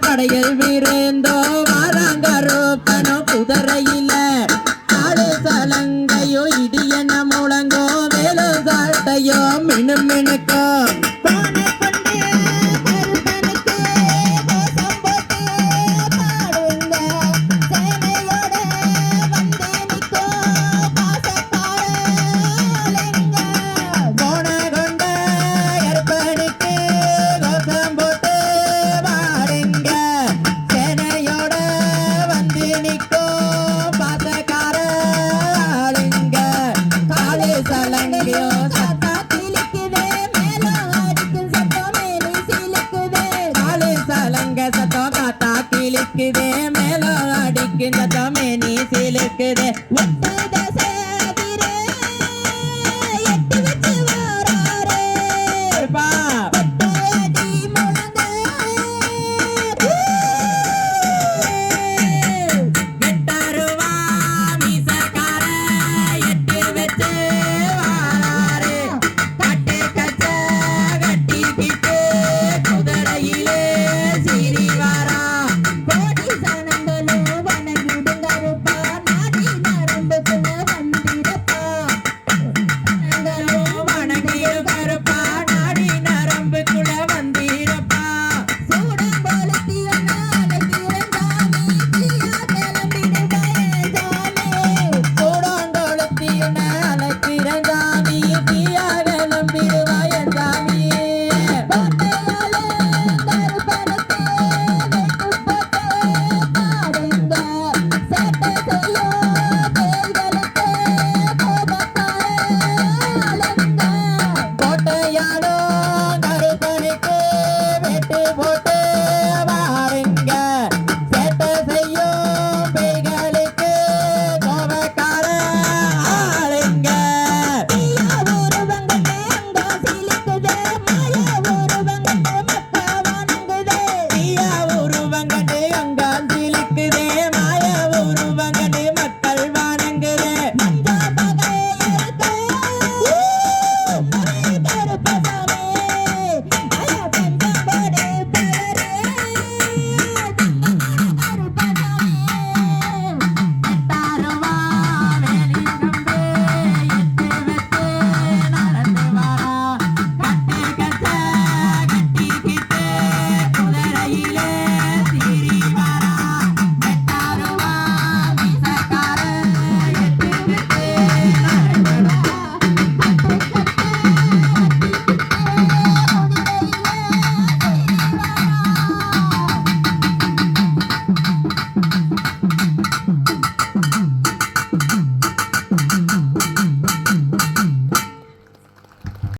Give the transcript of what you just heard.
படையில் விருந்தோ மாறாங்கரோப்பனோ குதிரையில காடு சலங்கையோ இடியன முழங்கோ வேலு சாட்டையோ மினு மினுக்கோ. கிளிக்குதே மேலோ அடிக்கின்ற தமே நீ சிலுக்குதே ஒட்டுதே